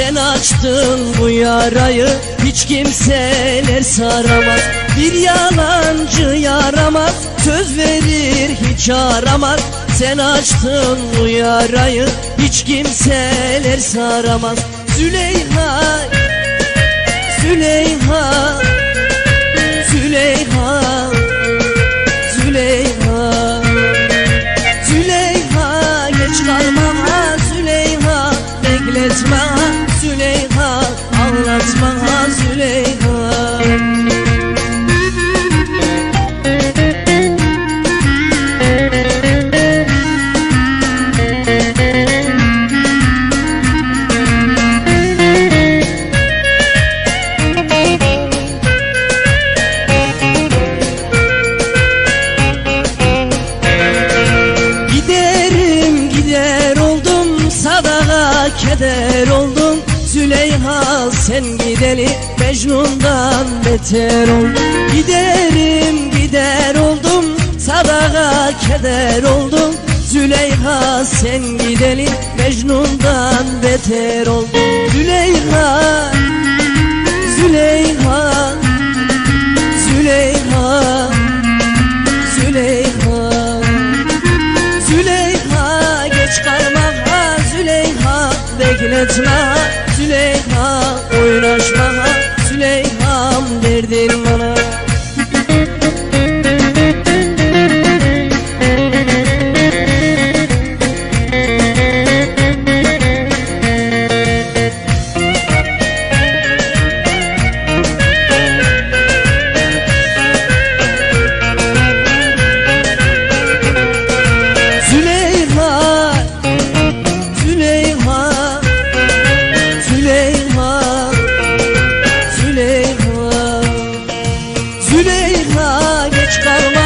Sen açtın bu yarayı hiç kimseler saramaz. Bir yalancı yaramaz söz verir hiç aramaz. Sen açtın bu yarayı hiç kimseler saramaz. Züleyha Züleyha Züleyha Züleyha Züleyha geç kalma keder oldum. Züleyha sen gideli Mecnun'dan beter oldum Giderim gider oldum. Sadaka keder oldum. Züleyha sen gideli Mecnun'dan beter oldum Züleyha It's not. Yüreğime geç kalma.